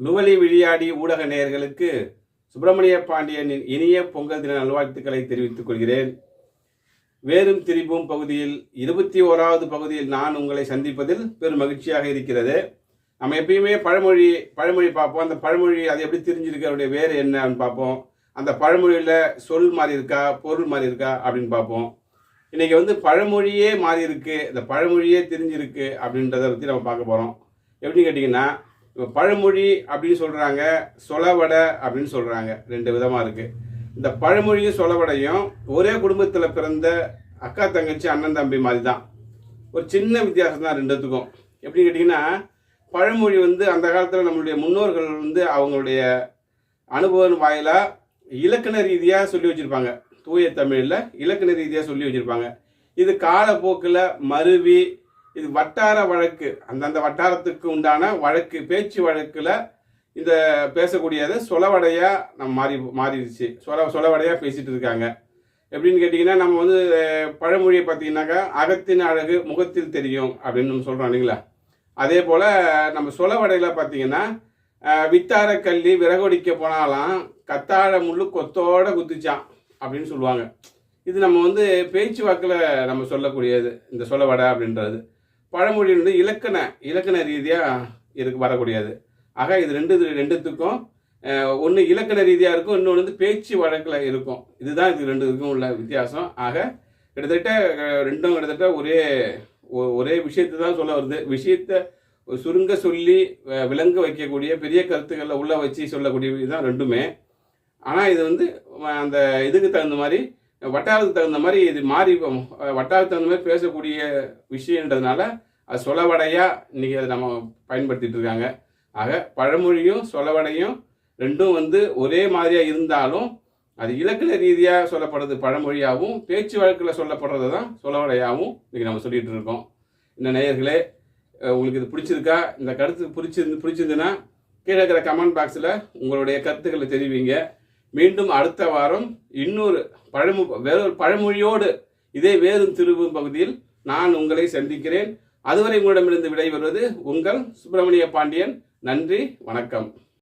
நுவலி விளையாடி ஊடக நேயர்களுக்கு சுப்பிரமணிய பாண்டியனின் இனிய பொங்கல் தின நல்வாழ்த்துக்களை தெரிவித்துக் கொள்கிறேன். வேறும் திரிபும் பகுதியில் இருபத்தி ஓராவது பகுதியில் நான் உங்களை சந்திப்பதில் பெரும் மகிழ்ச்சியாக இருக்கிறது. நம்ம எப்பயுமே பழமொழி பழமொழி பார்ப்போம். அந்த பழமொழி அது எப்படி தெரிஞ்சிருக்கு அதனுடைய வேறு என்னன்னு பார்ப்போம். அந்த பழமொழியில் சொல் மாறி இருக்கா பொருள் மாறி இருக்கா அப்படின்னு பார்ப்போம். இன்றைக்கி வந்து பழமொழியே மாறி இருக்கு இந்த பழமொழியே தெரிஞ்சிருக்கு அப்படின்றத பற்றி நம்ம பார்க்க போகிறோம் எப்படின்னு கேட்டிங்கன்னா இப்போ பழமொழி அப்படின்னு சொல்கிறாங்க சொலவடை அப்படின்னு சொல்கிறாங்க ரெண்டு விதமாக இருக்குது இந்த பழமொழியும் சொலவடையும் ஒரே குடும்பத்தில் பிறந்த அக்கா தங்கச்சி அண்ணன் தம்பி மாதிரி தான் ஒரு சின்ன வித்தியாசம் தான் ரெண்டுத்துக்கும். எப்படின்னு கேட்டிங்கன்னா பழமொழி வந்து அந்த காலத்தில் நம்மளுடைய முன்னோர்கள் வந்து அவங்களுடைய அனுபவம் வாயிலாக இலக்கண ரீதியாக சொல்லி வச்சுருப்பாங்க. தூய தமிழில் இலக்கண ரீதியாக சொல்லி வச்சுருப்பாங்க. இது காலப்போக்கில் மருவி இது வட்டார வழக்கு. அந்தந்த வட்டாரத்துக்கு உண்டான வழக்கு பேச்சு வழக்கில் இந்த பேசக்கூடியது சொலவடையாக நம்ம மாறி மாறிடுச்சு. சொல சொலவடையாக பேசிகிட்டு இருக்காங்க. எப்படின்னு கேட்டிங்கன்னா நம்ம வந்து பழமொழியை பார்த்தீங்கன்னாக்கா அகத்தின் அழகு முகத்தில் தெரியும் அப்படின்னு நம்ம சொல்கிறோம் இல்லைங்களா? அதே போல் நம்ம சொலவடையில் பார்த்தீங்கன்னா வித்தார கல்லி விறகொடிக்க போனாலாம் கத்தாழ முள்ளு கொத்தோட குத்துச்சான் அப்படின்னு சொல்லுவாங்க. இது நம்ம வந்து பேச்சு வாக்கில் நம்ம சொல்லக்கூடியது இந்த சொலவடை அப்படின்றது. பழமொழி வந்து இலக்கண இலக்கண ரீதியாக இருக்கு வரக்கூடியது. ஆக இது ரெண்டு ரெண்டுத்துக்கும் ஒன்று இலக்கண ரீதியாக இருக்கும் இன்னொன்று வந்து பேச்சு வழக்கில் இருக்கும். இதுதான் இது ரெண்டு இதுக்கும் உள்ள வித்தியாசம். ஆக கிட்டத்தட்ட ரெண்டும் கிட்டத்தட்ட ஒரே ஒ- ஒரே விஷயத்தை தான் சொல்ல வருது. விஷயத்தை ஒரு சுருங்க சொல்லி விளங்க வைக்கக்கூடிய பெரிய கருத்துக்களை உள்ளே வச்சு சொல்லக்கூடிய இதுதான் ரெண்டுமே. ஆனால் இது வந்து அந்த இதுக்கு தகுந்த மாதிரி வட்டாரத்துக்கு தகுந்த மாதிரி இது மாறி வட்டாரத்துக்கு தகுந்த மாதிரி பேசக்கூடிய விஷயன்றதுனால அது சொலவடையாக இன்றைக்கி அதை நம்ம பயன்படுத்திகிட்டு இருக்காங்க. ஆக பழமொழியும் சொலவடையும் ரெண்டும் வந்து ஒரே மாதிரியாக இருந்தாலும் அது இலக்கண ரீதியாக சொல்லப்படுறது பழமொழியாகவும் பேச்சு வழக்கில் சொல்லப்படுறது தான் சொலவடையாகவும் இன்றைக்கி நம்ம சொல்லிகிட்டு இருக்கோம். இந்த நேயர்களே உங்களுக்கு இது பிடிச்சிருக்கா? இந்த கருத்து பிடிச்சிருந்து பிடிச்சிருந்துன்னா கீழே இருக்கிற கமெண்ட் பாக்ஸில் உங்களுடைய கருத்துக்களை தெரிவிங்க. மீண்டும் அடுத்த வாரம் இன்னொரு பழமொ வேறொரு பழமொழியோடு இதே வேறும் திருவும் பகுதியில் நான் உங்களை சந்திக்கிறேன். அதுவரை உங்களிடமிருந்து விடைபெறுவது உங்கள் சுப்பிரமணிய பாண்டியன். நன்றி வணக்கம்.